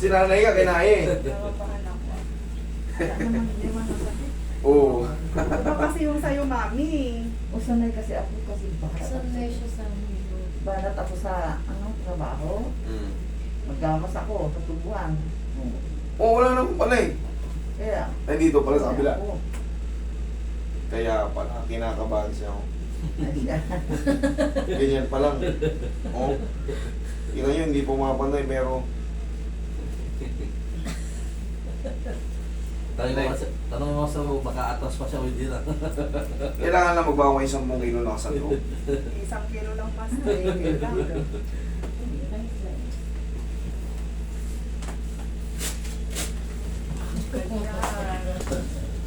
Sinanay ka, eh. Ako. Masakit. Oo. Kasi yung sa'yo, mami. O sanay kasi ako kasi bahat. Sanay siya sa amin. Balat ako sa ano, trabaho. Mm. Maggamas ako sa tubuan. Oo, wala naman pala eh. Kaya, Ay, dito pala sa kabila. ako. Kaya pala, kinakabahan siya ako. Ay, siya. Ganyan pa lang. Oo. Kita nyo, hindi pumapanay, pero Tanong mo tanong mo sa baka atas pa siya o hindi na. kailangan lang magbawa kayo 10 kilo na kasal ko. Isang kilo lang pa sa kilo lang.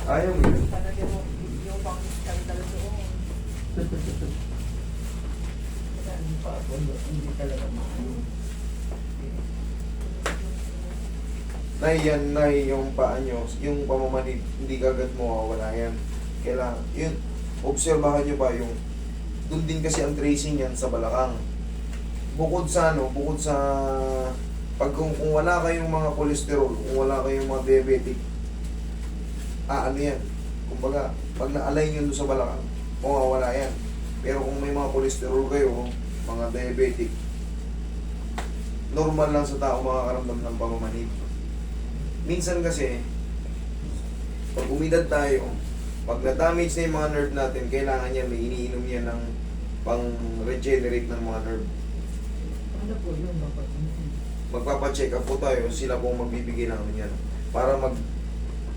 Ayaw mo yun. Talaga yung, yung pang skandal doon. Kaya hindi pa ako, hindi talaga maano. Nay, yan, nay, yung paa nyo, yung pamamanid, hindi kagad mo wala yan. Kailangan, yun, obserbahan nyo pa yung, dun din kasi ang tracing yan sa balakang. Bukod sa ano, bukod sa, pag kung, kung wala kayong mga kolesterol, kung wala kayong mga diabetic, ah, ano yan, kumbaga, pag na-align yun sa balakang, mawawala yan. Pero kung may mga kolesterol kayo, mga diabetic, normal lang sa tao makakaramdam ng pamamanid minsan kasi, pag umidad tayo, pag na-damage na yung mga nerve natin, kailangan yan, may iniinom yan ng pang-regenerate ng mga nerve. Ano po yun, dapat Magpapacheck up po tayo, sila po magbibigay namin yan. Para mag,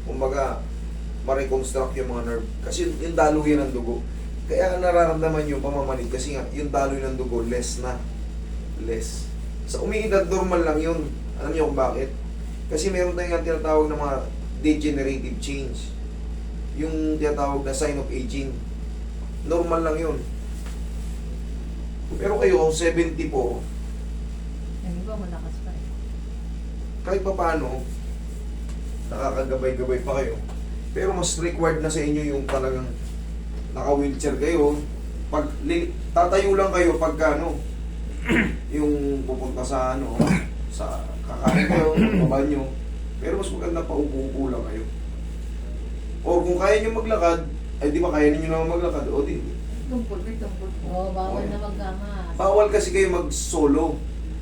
kumbaga, ma-reconstruct yung mga nerve. Kasi yung, yung daloy yan ng dugo. Kaya nararamdaman yung pamamanid kasi nga, yung daloy ng dugo, less na. Less. Sa umiidad, normal lang yun. Alam niyo kung bakit? Kasi meron tayong tinatawag na mga degenerative change. Yung tinatawag na sign of aging. Normal lang yun. Pero kayo, 70 po, Yung iba malakas pa eh. kahit pa paano, nakakagabay-gabay pa kayo. Pero mas required na sa inyo yung talagang naka-wheelchair kayo. Pag tatayo lang kayo pagka ano, yung pupunta sa ano, sa kakain kayo, baba nyo. Pero mas maganda pa upo-upo lang kayo. O kung kaya nyo maglakad, ay di ba kaya ninyo naman maglakad? O di, Tungkol, may tungkol. Oo, bawal Oo. na maggamas. bawal kasi kayo mag-solo.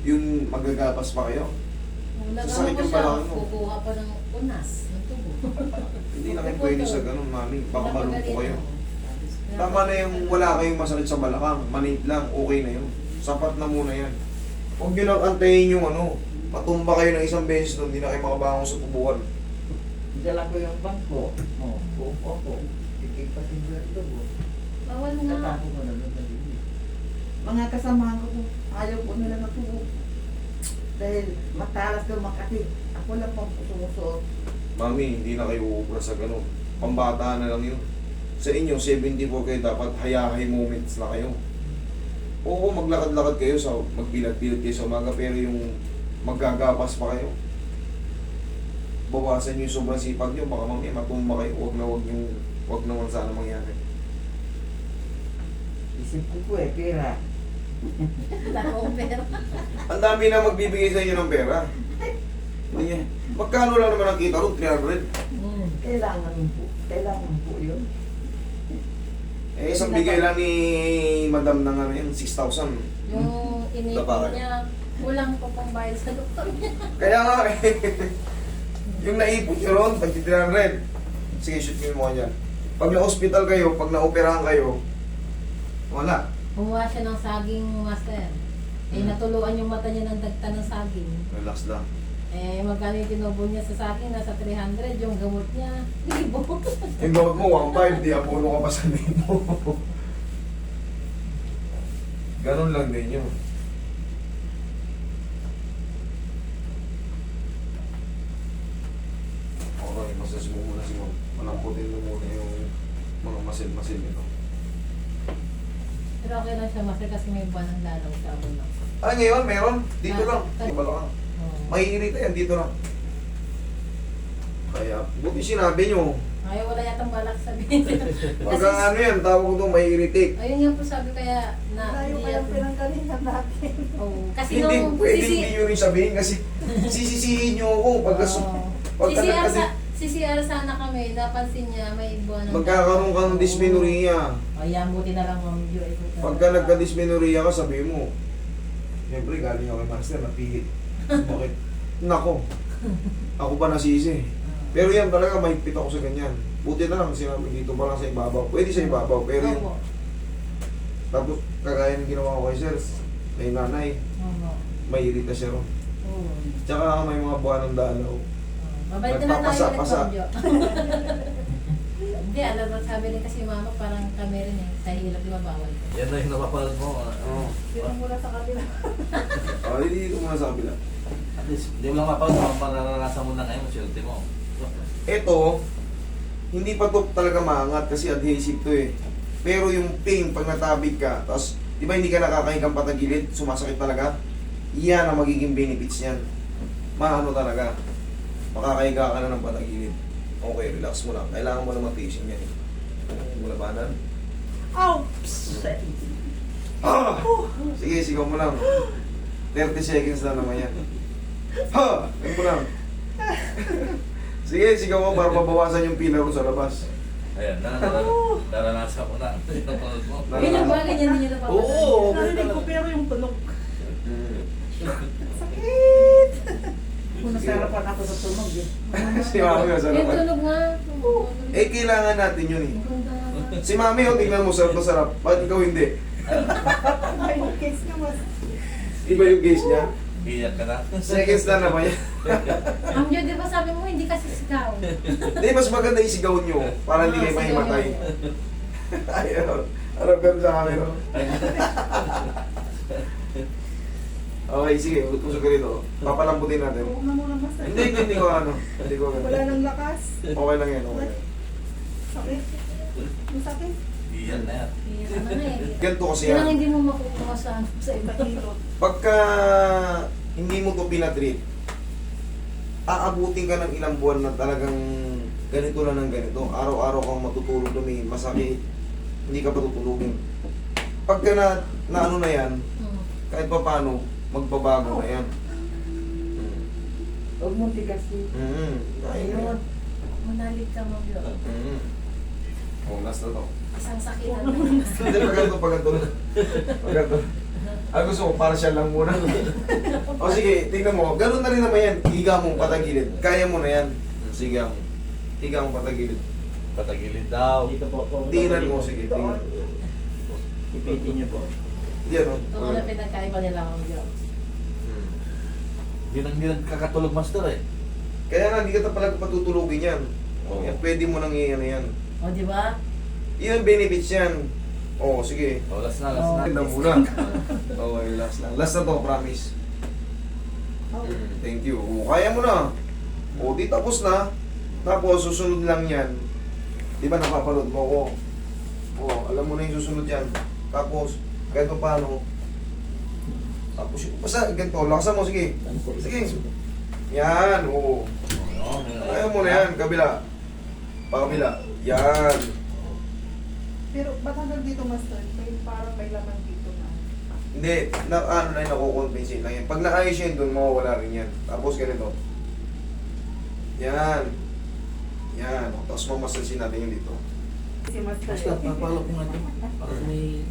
Yung magagapas pa kayo. Kung Sasakit nagano mo yung siya, balakang mo. kukuha pa ng unas, ng tubo. Hindi na kayo pwede sa ganun, mami. Baka malumpo kayo. Tama na yung wala kayong masakit sa balakang. Manit lang, okay na yun. Sapat na muna yan. Huwag nyo lang antayin yung ano, matumba kayo ng isang beses doon, hindi na kayo makabangon sa tubuan. Dala ko yung bangko. Oh, uupo ako. Ikay pa si Berto. Bawal nga. Natako ko na doon. Mga kasamahan ko po, ayaw po nila natubo. Dahil matalas daw Makati. Ako lang pang sumusuot. Mami, hindi na kayo uubra sa ganun. Pambata na lang yun. Sa inyo, 74 kayo, dapat hayahay moments na kayo. Oo, maglakad-lakad kayo, sa magbilad-bilad kayo sa umaga, pero yung maggagapas pa kayo. Bawasan nyo yung sobrang sipag nyo, baka mamaya matumba kayo, wag na wag yung, wag naman sana mangyari. Isip ko po eh, pera. Ang dami na magbibigay sa inyo ng pera. Hindi Magkano lang naman ang kita ron? 300? Mm. Kailangan po. Kailangan po yun. Eh, isang bigay lang ni Madam ng ano yun, 6,000. Yung inipon Tapakan. niya, kulang pa pang bayad sa doktor niya. Kaya nga eh, yung naipon nyo ron, pag 300. Sige, shoot nyo mga dyan. Pag na-hospital kayo, pag na-operahan kayo, wala. Kumuha siya ng saging master. Eh, Hmm. natuluan yung mata niya ng dagta ng saging. Relax lang. Eh, magkano yung tinubo niya sa saging? Nasa 300. Yung gamot niya, libo. Yung gamot mo, 1.5, di apuno ka pa sa libo. Ganon lang din yun. Okay, masas mo muna si Ma'am. Malamputin mo muna yung mga masil-masil nito. Pero okay lang siya, master, kasi may buwan ng lalaw sa abon lang. Ah, ngayon, meron. Dito Ah, lang. tal- Iba lang. Oo. May irita yan, dito lang. Kaya, buti sinabi nyo, Ay, wala yatang balak sabihin. Pagka ano yan, tawag ko may irritate. Ayun nga po sabi kaya na Tayo hindi pa yung yata- pinanggalingan natin. Oo. Kasi Hindi, nung pwede sisi... hindi yun yung sabihin kasi sisisihin nyo ako pagka, Oo. pagka CCR, nagkadi- sa, CCR sana kami, napansin niya may buwan ng... magkakaroon ka ng dysmenorrhea. Ayan, buti na lang ma'am. Yo, ito Pagka nagka-dysmenorrhea ka, sabi mo, Siyempre, galing ako kay Master, napihit. Bakit? Nako, ako pa nasisi. Pero yan talaga, mahigpit ako sa ganyan. Buti na lang, sinabi dito pa lang sa ibabaw. Pwede sa ibabaw, pero yung, Opo. tapos kagaya ng ginawa ko kay Sir, may nanay, Opo. may irita siya ron. Oo. Tsaka may mga buwan ng dalaw. Mabait na lang tayo ulit, Jo. Hindi, alam mo, sabi rin kasi mama, parang kami rin eh, sa hirap di ba bawal ko. Yan na yung napapanood mo. ah. Oo. Sa kabila. Oh, dito muna sa kabila. At least, di mo lang mapanood mo, mararanasan mo na ngayon, swerte mo. Ito, hindi pa to talaga maangat kasi adhesive to eh. Pero yung pain, pag natabig ka, tapos, di ba hindi ka nakakahingang patagilid, sumasakit talaga? Yan ang magiging benefits niyan. Maano talaga. Makakahiga ka na ng patagilid. Okay, relax mo lang. Kailangan mo na matiisin yan eh. Mulabanan. Ouch! Ah! Sige, sigaw mo lang. 30 seconds lang naman yan. Ha! Ayun mo lang. Sige, sigaw mo para mabawasan yung pillar ko sa labas. Ayan, na, na, naranasan mo na. Yung napanood mo. Yun yung ba, ganyan din yung napapanood. Oo. Narinig ko pero yung tunog. Mm. Sakit! Kung nasarapan ako eh. si Mami, Yung masarap. tunog nga. Eh, kailangan natin yun eh. Si Mami, oh, tingnan mo, sarap na sarap. Bakit ikaw hindi? Yung. Iba yung case niya. Iyak ka na. Seconds na naman yan. Ang Diyo, di ba sabi mo, hindi kasi sigaw. Hindi, mas maganda isigaw nyo para hindi Ah, kayo sigaw mahimatay. yun. Ayun. Harap ka sa camera. Okay, sige, utusok ka rito. Papalambutin natin. Huwag na muna mas. Hindi, hindi, hindi ko ano. Hindi ko Wala nang lakas. Okay lang yan, okay. Sakit. Masakit. Iyan na yan. Iyan na eh. Ganito kasi Yun ang yan. hindi mo makukuha sa, sa iba. Mahirap. Pagka hindi mo to pinatreat, aabutin ka ng ilang buwan na talagang ganito na ng ganito. Araw-araw kang matutulog na may masakit. Hindi ka patutulogin. Pagka na, na ano na yan, Hmm. kahit pa paano, magbabago na yan. Huwag mong tigasin. Mm. Ayun. Manalig ka, Ma'am Jo. Mm. Oh, last na to. Isang sakitan Huwag na na. Hindi, pag ganito, pag ganito. Pag ganito. Ah, gusto ko, partial lang muna. o sige, tingnan mo. Ganun na rin naman yan. Higa mong patagilid. Kaya mo na yan. Sige mo. Higa mong patagilid. Patagilid daw. Dito po po. Tingnan mo, sige. Tingnan. Ipitin niyo po. Yan o. Ito na pinagkaiba nila, Jo. Hmm. Hindi nang hindi kakatulog master eh. Kaya nga, hindi ka ta pala patutulugin yan. O, yan, pwede mo nang iyan yan. O, di ba? Yan ang benefits yan. O, sige. Oh, last na, last Oh. na. Tingnan muna. Okay, last lang. Last na to, promise. Mm, Thank you. O, kaya mo na. O, di tapos na. Tapos, susunod lang yan. Di ba napapanood mo ko? O, alam mo na yung susunod yan. Tapos, kahit pa paano. Tapos, basta ganito, lakasan mo, sige. Sige. Yan, o. Oh, Kaya mo na yan, kabila. Pakabila. Yan. Pero ba't hanggang dito master? May parang may laman dito na. Hindi, na, ano na yun, nakukompensate lang yan. Pag naayos yun, doon mawawala rin yan. Tapos ganito. Yan. Yan. Tapos mamasasin natin yun dito. Si master. Basta, papalo ko nga dyan. Para may